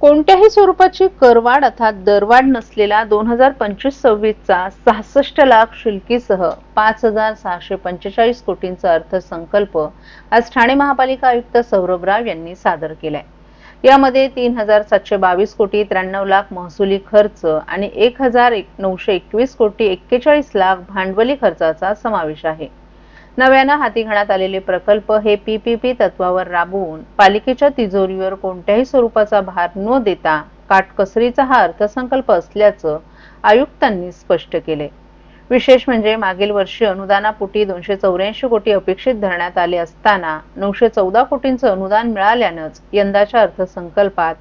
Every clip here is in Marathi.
कोणत्याही स्वरूपाची करवाढ अर्थात दरवाढ नसलेला दोन हजार पंचवीस सव्वीसचा सहासष्ट लाख शिल्कीसह पाच हजार सहाशे पंचेचाळीस कोटींचा अर्थसंकल्प आज ठाणे महापालिका आयुक्त सौरभ राव यांनी सादर केलाय. यामध्ये तीन हजार सातशे बावीस कोटी त्र्याण्णव लाख महसुली खर्च आणि एक हजार एक- नऊशे एकवीस कोटी एक्केचाळीस लाख भांडवली खर्चाचा समावेश आहे. नव्यानं हाती घेण्यात आलेले प्रकल्प हे पीपीपी तत्वावर राबवून पालिकेच्या तिजोरीवर कोणत्याही स्वरूपाचा भार न देता काटकसरीचा हा अर्थसंकल्प असल्याचं आयुक्तांनी स्पष्ट केले. विशेष म्हणजे मागील वर्षी अनुदानापोटी दोनशे चौऱ्याऐंशी कोटी अपेक्षित धरण्यात आले असताना नऊशे चौदा कोटींचं अनुदान मिळाल्यानंच यंदाच्या अर्थसंकल्पात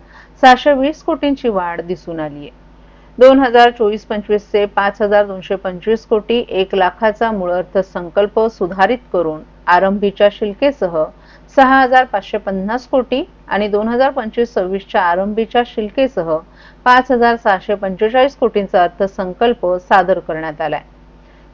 सहाशे वीस कोटींची वाढ दिसून आली आहे दोन हजार चोवीस पंचवीसचे पाच हजार दोनशे पंचवीस कोटी एक लाखाचा मूळ अर्थसंकल्प सुधारित करून आरंभीच्या शिल्केसह सहा हजार पाचशे पन्नास कोटी आणि दोन हजार पंचवीस सव्वीसच्या आरंभीच्या शिल्केसह पाच हजार सहाशे पंचेचाळीस कोटींचा अर्थसंकल्प सादर करण्यात आलाय.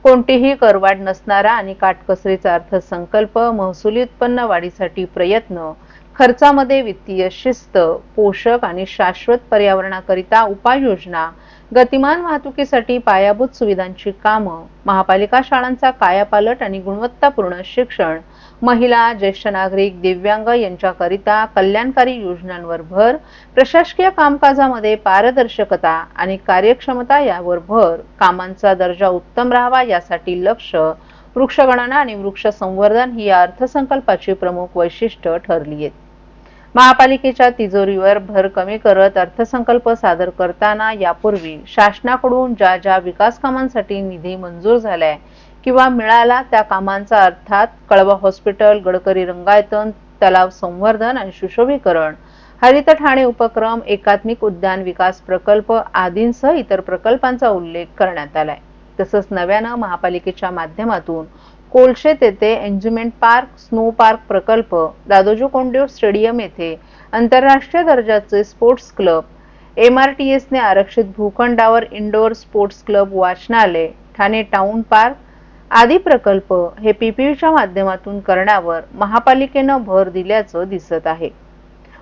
कोणतीही करवाढ नसणारा आणि काटकसरीचा अर्थसंकल्प महसुली उत्पन्न वाढीसाठी प्रयत्न खर्चामध्ये वित्तीय शिस्त पोषक आणि शाश्वत पर्यावरणाकरिता उपाययोजना गतिमान वाहतुकीसाठी पायाभूत सुविधांची कामं महापालिका शाळांचा कायापालट आणि गुणवत्तापूर्ण शिक्षण महिला ज्येष्ठ नागरिक दिव्यांग यांच्याकरिता कल्याणकारी योजनांवर भर प्रशासकीय कामकाजामध्ये पारदर्शकता आणि कार्यक्षमता यावर भर कामांचा दर्जा उत्तम राहावा यासाठी लक्ष वृक्षगणना आणि वृक्ष संवर्धन ही या अर्थसंकल्पाची प्रमुख वैशिष्ट्य ठरली आहेत. महापालिकेच्या तिजोरीवर भर कमी करत अर्थसंकल्प सादर करताना यापूर्वी शासनाकडून ज्या ज्या विकास कामांसाठी निधी मंजूर झालाय किंवा मिळाला त्या कामांचा अर्थात कळवा हॉस्पिटल गडकरी रंगायतन तलाव संवर्धन आणि सुशोभीकरण हरित ठाणे उपक्रम एकात्मिक उद्यान विकास प्रकल्प आदींसह इतर प्रकल्पांचा उल्लेख करण्यात आलाय. तसंच नव्यानं महापालिकेच्या माध्यमातून कोलशेत येथे एन्ज्युमेंट पार्क स्नो पार्क प्रकल्प दादोजी कोंडदेव स्टेडियम येथे आंतरराष्ट्रीय दर्जाचे sports club M R T एसने आरक्षित भूखंडावर इंडोर स्पोर्ट्स क्लब वाचनालय ठाणे टाउन पार्क आदी प्रकल्प हे पीपीयूच्या माध्यमातून करण्यावर महापालिकेनं भर दिल्याचं दिसत आहे.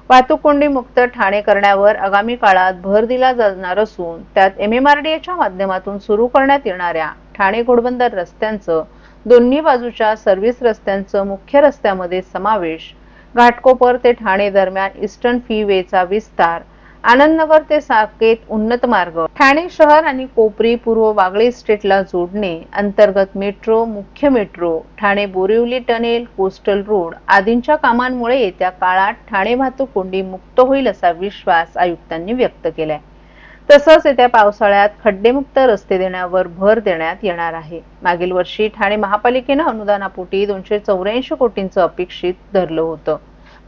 वाहतूक कोंडी मुक्त ठाणे करण्यावर आगामी काळात भर दिला जाणार असून त्यात एम एम आर डी एच्या माध्यमातून सुरू करण्यात येणाऱ्या ठाणे घोडबंदर रस्त्यांचं दोन्ही बाजूच्या सर्व्हिस रस्त्यांचं मुख्य रस्त्यामध्ये समावेश. घाटकोपर ते ठाणे दरम्यान ईस्टर्न फी वेचा विस्तार. आनंदनगर ते साकेत उन्नत मार्ग. ठाणे शहर आणि कोपरी पूर्व वागळे स्टेटला जोडणे अंतर्गत मेट्रो मुख्य metro Thane Borivali tunnel coastal road आदींच्या कामांमुळे येत्या काळात ठाणे वाहतूक कोंडी मुक्त होईल असा विश्वास आयुक्तांनी व्यक्त केलाय. तसंच येत्या पावसाळ्यात खड्डेमुक्त रस्ते देण्यावर भर देण्यात येणार आहे. मागील वर्षी ठाणे महापालिकेनं अनुदानापोटी दोनशे चौऱ्याऐंशी कोटींचं अपेक्षित धरलं होतं.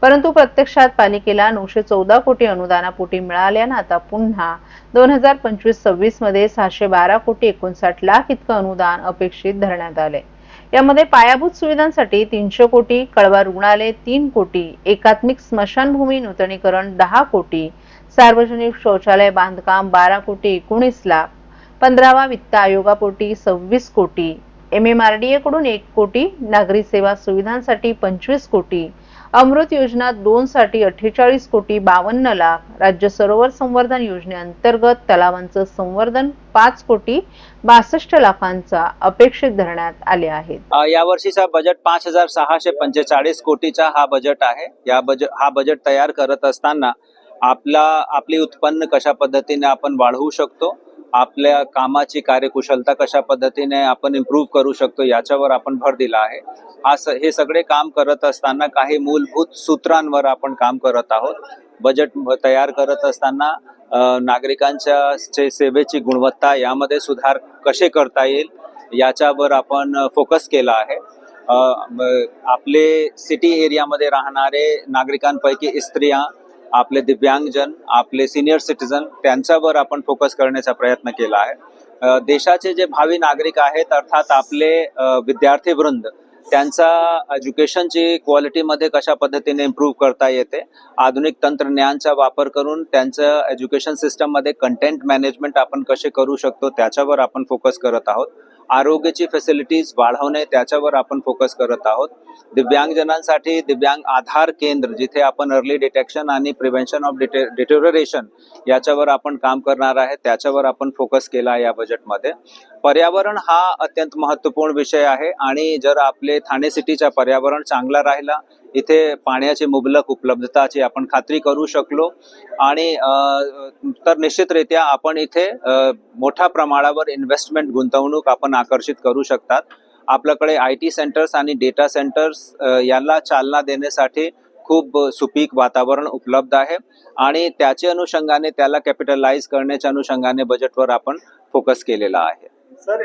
परंतु प्रत्यक्षात पालिकेला नऊशे चौदा कोटी अनुदानापोटी मिळाल्यानं आता पुन्हा दोन हजार पंचवीस सव्वीसमध्ये सहाशे बारा कोटी एकोणसाठ लाख इतकं अनुदान अपेक्षित धरण्यात आलंय. यामध्ये पायाभूत सुविधांसाठी तीनशे कोटी कळवा रुग्णालय तीन कोटी एकात्मिक स्मशानभूमी नूतनीकरण दहा कोटी सार्वजनिक शौचालय बांधकाम बारा कोटी एकोणीस लाख. पंधरावा वित्त आयोगापोटी सव्वीस कोटी. M M R D A कडून एक कोटी. नागरी सेवा सुविधांसाठी पंचवीस कोटी. अमृत योजना दोन साठी अठ्ठेचाळीस कोटी बावन्न लाख. राज्य सरोवर संवर्धन योजनेअंतर्गत तलावांचं संवर्धन पाच कोटी बासष्ट लाखांचा अपेक्षित धरण्यात आले आहेत. या वर्षीचा बजेट पाच हजार सहाशे पंचेचाळीस कोटीचा हा बजेट आहे. या बजेट हा बजेट तयार करत असताना आपला आपली उत्पन्न कशा पद्धतीने आपण वाढवू शकतो आपल्या कामाची कार्यकुशलता कशा पद्धतीने आपण इम्प्रूव्ह करू शकतो याच्यावर आपण भर दिला आहे. असं हे सगळे काम करत असताना काही मूलभूत सूत्रांवर आपण काम करत आहोत. बजेट तयार करत असताना नागरिकांच्या चे सेवेची गुणवत्ता यामध्ये सुधार कसे करता येईल याच्यावर आपण फोकस केला आहे. आपले सिटी एरियामध्ये राहणारे नागरिकांपैकी स्त्रिया आपले दिव्यांगजन आपले सिनियर सिटीजन त्यांच्यावर आपण फोकस करण्याचा प्रयत्न केला आहे. देशाचे जे भावी नागरिक आहेत अर्थात आपले विद्यार्थी वृंद त्यांचा एज्युकेशनची क्वालिटीमध्ये कशा पद्धतीने इम्प्रूव्ह करता येते आधुनिक तंत्रज्ञानचा वापर करून त्यांचं एज्युकेशन सिस्टममध्ये कंटेंट मॅनेजमेंट आपण कसे करू शकतो त्याच्यावर आपण फोकस करत आहोत. आरोग्याची फॅसिलिटीज वाढवणे त्याच्यावर आपण फोकस करत आहोत. दिव्यांगजनांसाठी दिव्यांग आधार केंद्र जिथे आपण अर्ली डिटेक्शन आणि प्रिव्हेन्शन ऑफ डिटेरिओरेशन याच्यावर आपण काम करणार आहे त्याच्यावर आपण फोकस केला आहे या बजेटमध्ये पर्यावरण हा अत्यंत महत्त्वपूर्ण विषय आहे आणि जर आपले ठाणे सिटीचा पर्यावरण चांगला राहिला इथे पाण्याची मुबलक उपलब्धताची आपण खात्री करू शकलो. आणि तर निश्चितरित्या आपण इथे मोठ्या प्रमाणावर इन्व्हेस्टमेंट गुंतवणूक आपण आकर्षित करू शकतात. आपल्याकडे आय टी सेंटर्स आणि डेटा सेंटर्स यांना चालना देण्यासाठी खूप सुपीक वातावरण उपलब्ध आहे. आणि त्याच्या अनुषंगाने त्याला कॅपिटलाइज करण्याच्या अनुषंगाने बजेटवर आपण फोकस केलेला आहे. सर